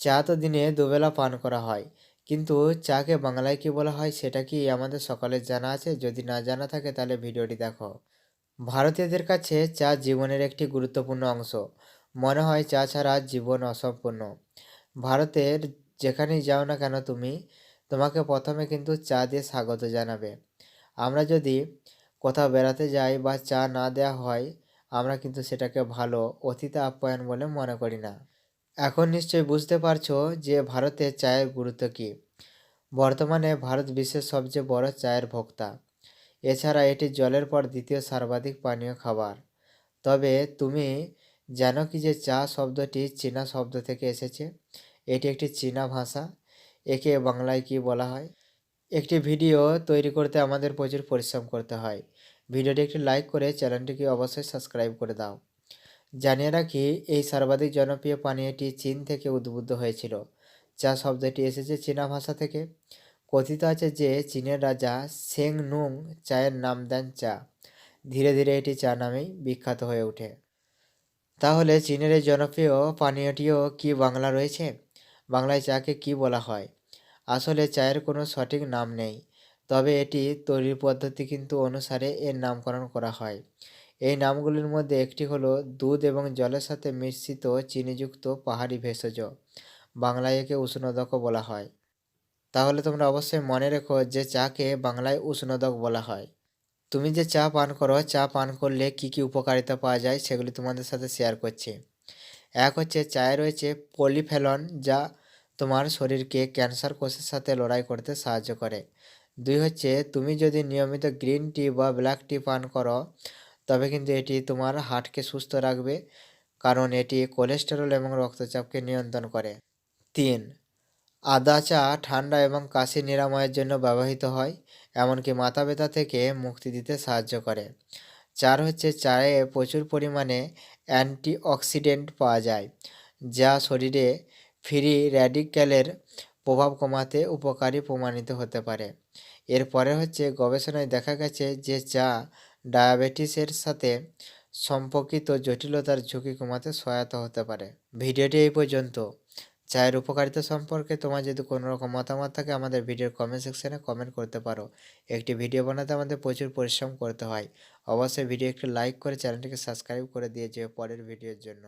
চা তো দিনে দুবেলা পান করা হয়। কিন্তু চাকে বাংলায় কি বলা হয় সেটা কি আমাদের সকলের জানা আছে? যদি না জানা থাকে তাহলে ভিডিওটি দেখো। ভারতীয়দের কাছে চা জীবনের একটি গুরুত্বপূর্ণ অংশ। মনে হয় চা ছাড়া জীবন অসম্পূর্ণ। ভারতের যেখানেই যাও না কেন তুমি, তোমাকে প্রথমে কিন্তু চা দিয়ে স্বাগত জানাবে। আমরা যদি কোথাও বেড়াতে যাই বা চা না দেওয়া হয়, আমরা কিন্তু সেটাকে ভালো অতিথি আপ্যায়ন বলে মনে করি না। এখন নিশ্চয়ই বুঝতে পারছ যে ভারতে চায়ের গুরুত্ব কী। বর্তমানে ভারত বিশ্বের সবচেয়ে বড় চায়ের ভোক্তা। এছাড়া এটি জলের পর দ্বিতীয় সর্বাধিক পানীয় খাবার। তবে তুমি জানো কি যে চা শব্দটি চীনা শব্দ থেকে এসেছে? এটি একটি চীনা ভাষা। একে বাংলায় কি বলা হয়? একটি ভিডিও তৈরি করতে আমাদের প্রচুর পরিশ্রম করতে হয়। ভিডিওটি একটি লাইক করে চ্যানেলটিকে অবশ্যই সাবস্ক্রাইব করে দাও। জানিয়ে রাখি, এই সর্বাধিক জনপ্রিয় পানীয়টি চীন থেকে উদ্বুদ্ধ হয়েছিল চা শব্দটি এসেছে চীনা ভাষা থেকে। কথিত আছে যে, চীনের রাজা সেং নুং চায়ের নাম দেন চা। ধীরে ধীরে এটি চা নামেই বিখ্যাত হয়ে ওঠে। তাহলে চীনের এই জনপ্রিয় পানীয়টিও কি বাংলা রয়েছে? বাংলায় চাকে কি বলা হয়? আসলে চায়ের কোনো সঠিক নাম নেই, তবে এটি তৈরির পদ্ধতি কিন্তু অনুসারে এর নামকরণ করা হয়। এই নামগুলির মধ্যে একটি হলো দুধ এবং জলের সাথে মিশ্রিত চিনিযুক্ত পাহাড়ি ভেষজ। বাংলায় একে উষ্ণদকও বলা হয়। তাহলে তোমরা অবশ্যই মনে রেখো যে চাকে বাংলায় উষ্ণদক বলা হয়। তুমি যে চা পান করো, চা পান করলে কি কি উপকারিতা পাওয়া যায় সেগুলি তোমাদের সাথে শেয়ার করছি। এক হচ্ছে চায়ে রয়েছে পলিফেলন যা তোমার শরীরকে ক্যান্সার কোষের সাথে লড়াই করতে সাহায্য করে। দুই হচ্ছে তুমি যদি নিয়মিত গ্রিন টি বা ব্ল্যাক টি পান করো তবে কিন্তু এটি তোমার হার্টকে সুস্থ রাখবে, কারণ এটি কোলেস্টেরল এবং রক্তচাপকে নিয়ন্ত্রণ করে। তিন, আদা, চা ঠান্ডা এবং কাশি নিরাময়ের জন্য ব্যবহৃত হয়, এমনকি মাথা ব্যথা থেকে মুক্তি দিতে সাহায্য করে। চার হচ্ছে চায়ে প্রচুর পরিমাণে অ্যান্টিঅক্সিডেন্ট পাওয়া যায়, যা শরীরে ফ্রি র্যাডিক্যালের প্রভাব কমাতে উপকারী প্রমাণিত হতে পারে। এরপরে হচ্ছে গবেষণায় দেখা গেছে যে চা ডায়াবেটিসের সাথে সম্পর্কিত জটিলতার ঝুঁকি কমাতে সহায়তা হতে পারে। ভিডিওটি এই পর্যন্ত। চায়ের উপকারিতা সম্পর্কে তোমার যদি কোনো রকম মতামত থাকে, আমাদের ভিডিওর কমেন্ট সেকশানে কমেন্ট করতে পারো। একটি ভিডিও বানাতে আমাদের প্রচুর পরিশ্রম করতে হয়। অবশ্যই ভিডিও একটি লাইক করে চ্যানেলটিকে সাবস্ক্রাইব করে দিয়ে যে পরের ভিডিওর জন্য।